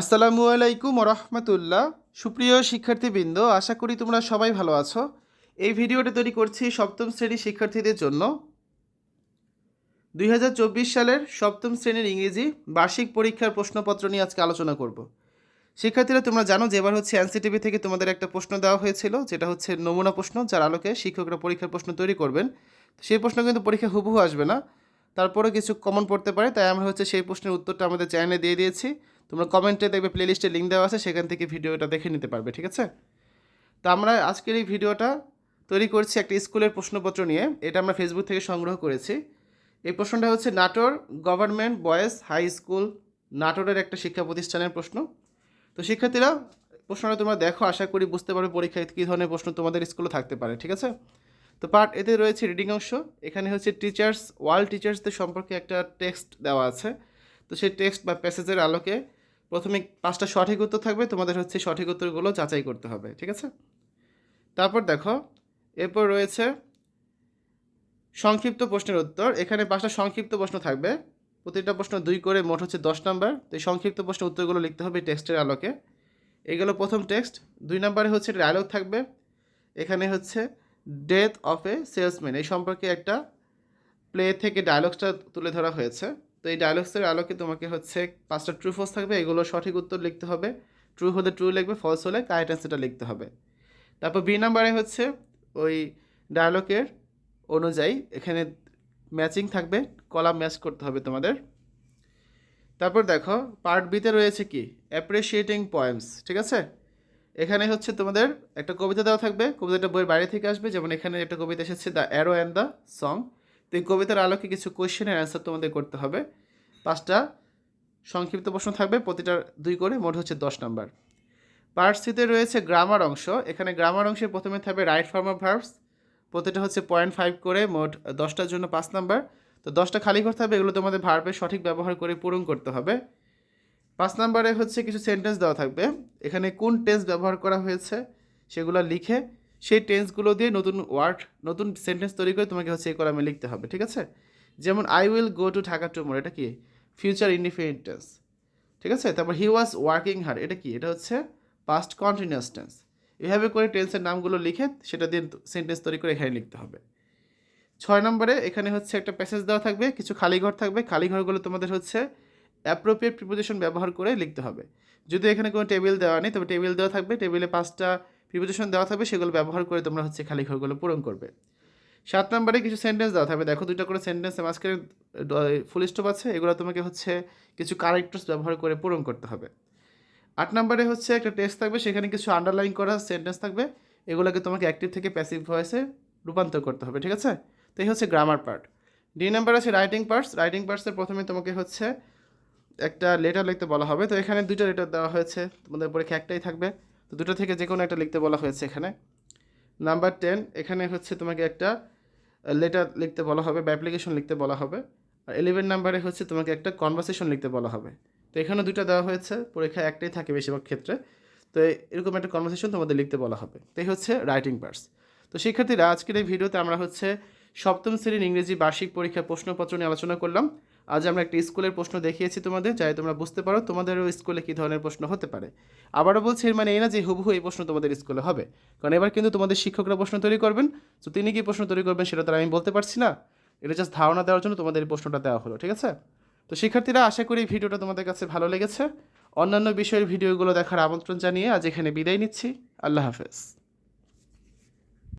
আসসালামু আলাইকুম রহমতুল্লাহ সুপ্রিয় শিক্ষার্থীবৃন্দ, আশা করি তোমরা সবাই ভালো আছো। এই ভিডিওটা তৈরি করছি সপ্তম শ্রেণির শিক্ষার্থীদের জন্য। দুই হাজার চব্বিশ সালের সপ্তম শ্রেণির ইংরেজি বার্ষিক পরীক্ষার প্রশ্নপত্র নিয়ে আজকে আলোচনা করব। শিক্ষার্থীরা, তোমরা জানো যে এবার হচ্ছে এনসিটিভি থেকে তোমাদের একটা প্রশ্ন দেওয়া হয়েছিল, যেটা হচ্ছে নমুনা প্রশ্ন, যার আলোকে শিক্ষকরা পরীক্ষার প্রশ্ন তৈরি করবেন। সেই প্রশ্ন কিন্তু পরীক্ষা হুবহু আসবে না। তারপরে কিছু কমন পড়তে পারে, তাই আমরা হচ্ছে সেই প্রশ্নের উত্তরটা আমাদের চ্যানেলে দিয়ে দিয়েছি। তোমরা কমেন্টে দেখবে প্লেলিস্টে লিঙ্ক দেওয়া আছে, সেখান থেকে ভিডিওটা দেখে নিতে পারবে, ঠিক আছে? তো আমরা আজকের এই ভিডিওটা তৈরি করছি একটা স্কুলের প্রশ্নপত্র নিয়ে। এটা আমরা ফেসবুক থেকে সংগ্রহ করেছি। এই প্রশ্নটা হচ্ছে, Natore government boys high school নাটোরের একটা শিক্ষা প্রতিষ্ঠানের প্রশ্ন। তো শিক্ষার্থীরা, প্রশ্নটা তোমরা দেখো, আশা করি বুঝতে পারবে পরীক্ষায় কী ধরনের প্রশ্ন তোমাদের স্কুলে থাকতে পারে, ঠিক আছে? তো পার্ট এতে রয়েছে রিডিং অংশ। এখানে হচ্ছে টিচার্স ওয়ার্ল্ড টিচার্সদের সম্পর্কে একটা টেক্সট দেওয়া আছে। তো সেই টেক্সট বা প্যাসেজের আলোকে প্রথমে পাঁচটা সঠিক উত্তর থাকবে, তোমাদের হচ্ছে সঠিক উত্তরগুলো যাচাই করতে হবে, ঠিক আছে? তারপর দেখো, এরপর রয়েছে সংক্ষিপ্ত প্রশ্নের উত্তর। এখানে পাঁচটা সংক্ষিপ্ত প্রশ্ন থাকবে। প্রতিটা প্রশ্ন দুই করে মোট হচ্ছে দশ নাম্বার। তো এই সংক্ষিপ্ত প্রশ্নের উত্তরগুলো লিখতে হবে টেক্সটের আলোকে। এগুলো প্রথম টেক্সট। দুই নম্বরে হচ্ছে ডায়লগ থাকবে। এখানে হচ্ছে ডেথ অফ এ সেলসম্যান এই সম্পর্কে একটা প্লে থেকে ডায়লগসটা তুলে ধরা হয়েছে। তো এই ডায়লগসের আলোকে তোমাকে হচ্ছে পাঁচটা ট্রু ফলস থাকবে, এগুলো সঠিক উত্তর লিখতে হবে। ট্রু হলে ট্রু লিখবে ফলস হলে কারেক্ট অ্যান্সারটা লিখতে হবে। তারপর বি নাম্বারে হচ্ছে ওই ডায়লগের অনুযায়ী এখানে ম্যাচিং থাকবে কলাম ম্যাচ করতে হবে তোমাদের। তারপর দেখো পার্ট বিতে রয়েছে কি? অ্যাপ্রিসিয়েটিং পয়েমস ঠিক আছে? এখানে হচ্ছে তোমাদের একটা কবিতা দেওয়া থাকবে, কবিতাটা বইয়ের বাইরে থেকে আসবে, যেমন এখানে একটা কবিতা এসেছে the arrow and the song এই কবিতার আলোকে কিছু কোয়েশ্চেনের অ্যান্সার তোমাদের করতে হবে। পাঁচটা সংক্ষিপ্ত প্রশ্ন থাকবে, প্রতিটা দুই করে, মোট হচ্ছে দশ নাম্বার। পার্ট সিতে রয়েছে গ্রামার অংশ, এখানে গ্রামার অংশে প্রথমে থাকবে রাইট ফর্ম অফ ভার্বস প্রতিটা হচ্ছে পয়েন্ট ফাইভ করে, মোট দশটার জন্য পাঁচ নাম্বার। তো দশটা খালি করতে হবে, এগুলো তোমাদের ভার্বের সঠিক ব্যবহার করে পূরণ করতে হবে। পাঁচ নাম্বারে হচ্ছে কিছু সেন্টেন্স দেওয়া থাকবে, এখানে কোন টেন্স ব্যবহার করা হয়েছে সেগুলো লিখে সেই টেন্সগুলো দিয়ে নতুন ওয়ার্ড নতুন সেন্টেন্স তৈরি করে তোমাকে হচ্ছে এই কলামে লিখতে হবে, ঠিক আছে? যেমন I will go to Dhaka tomorrow এটা কি? ফিউচার ইন্ডিফিনিট টেন্স ঠিক আছে? তারপর হি ওয়াজ ওয়ার্কিং হার এটা কি? এটা হচ্ছে পাস্ট কন্টিনিউয়াস টেন্স এভাবে করে টেন্সের নামগুলো লিখে সেটা দিয়ে সেন্টেন্স তৈরি করে এখানে লিখতে হবে। ছয় নম্বরে, এখানে হচ্ছে একটা প্যাসেজ দেওয়া থাকবে, কিছু খালি ঘর থাকবে। খালি ঘরগুলো তোমাদের হচ্ছে অ্যাপ্রোপ্রিয়েট প্রিপোজিশন ব্যবহার করে লিখতে হবে। যদি এখানে কোনো টেবিল দেওয়া নেই, তবে টেবিল দেওয়া থাকবে। টেবিলে পাঁচটা প্রিপোজিশন দেওয়া থাকবে, সেগুলো ব্যবহার করে তোমরা হচ্ছে খালি ঘরগুলো পূরণ করবে। সাত নম্বরে কিছু সেন্টেন্স দেওয়া থাকবে। দেখো দুইটা করে সেন্টেন্স মাঝখানে ফুল স্টপ আছে, এগুলো তোমাকে হচ্ছে কিছু কারেক্টার্স ব্যবহার করে পূরণ করতে হবে। আট নম্বরে হচ্ছে একটা টেক্সট থাকবে, সেখানে কিছু আন্ডারলাইন করা সেন্টেন্স থাকবে, এগুলোকে তোমাকে অ্যাক্টিভ থেকে প্যাসিভ ভয়েসে রূপান্তর করতে হবে, ঠিক আছে? তো এই হচ্ছে গ্রামার পার্ট ডি নাম্বার আছে রাইটিং পার্টস রাইটিং পার্টসের প্রথমে তোমাকে হচ্ছে একটা লেটার লিখতে বলা হবে। তো এখানে দুইটা লেটার দেওয়া হয়েছে, তোমাদের পরীক্ষা একটাই থাকবে? তো দুটো থেকে যে কোনো একটা লিখতে বলা হয়েছে এখানে। নাম্বার টেন এখানে হচ্ছে তোমাকে একটা লেটার লিখতে বলা হবে, বা অ্যাপ্লিকেশন লিখতে বলা হবে। আর ইলেভেন নাম্বারে হচ্ছে তোমাকে একটা কনভারসেশন লিখতে বলা হবে। তো এখানে দুটো দেওয়া হয়েছে পরীক্ষা একটাই থাকে বেশিরভাগ ক্ষেত্রে। তো এরকম একটা কনভারসেশন তোমাদের লিখতে বলা হবে। তো এই হচ্ছে রাইটিং পার্টস তো শিক্ষার্থীরা, আজকের এই ভিডিওতে আমরা হচ্ছে সপ্তম শ্রেণির ইংরেজি বার্ষিক পরীক্ষার প্রশ্নপত্র নিয়ে আলোচনা করলাম। আজ আমরা একটা স্কুলের প্রশ্ন দেখিয়েছি তোমাদের, যাই তোমরা বুঝতে পারো তোমাদেরও স্কুলে কী ধরনের প্রশ্ন হতে পারে। আবারও বলছি, এর মানে এই না যে হুবহু এই প্রশ্ন তোমাদের স্কুলে হবে। কারণ এবার কিন্তু তোমাদের শিক্ষকরা প্রশ্ন তৈরি করবেন। তো তিনি কী প্রশ্ন তৈরি করবেন সেটা তো আর আমি বলতে পারছি না। এটা জাস্ট ধারণা দেওয়ার জন্য তোমাদের এই প্রশ্নটা দেওয়া হলো, ঠিক আছে? তো শিক্ষার্থীরা, আশা করি ভিডিওটা তোমাদের কাছে ভালো লেগেছে। অন্যান্য বিষয়ের ভিডিওগুলো দেখার আমন্ত্রণ জানিয়ে আজ এখানে বিদায় নিচ্ছি। আল্লাহ হাফেজ।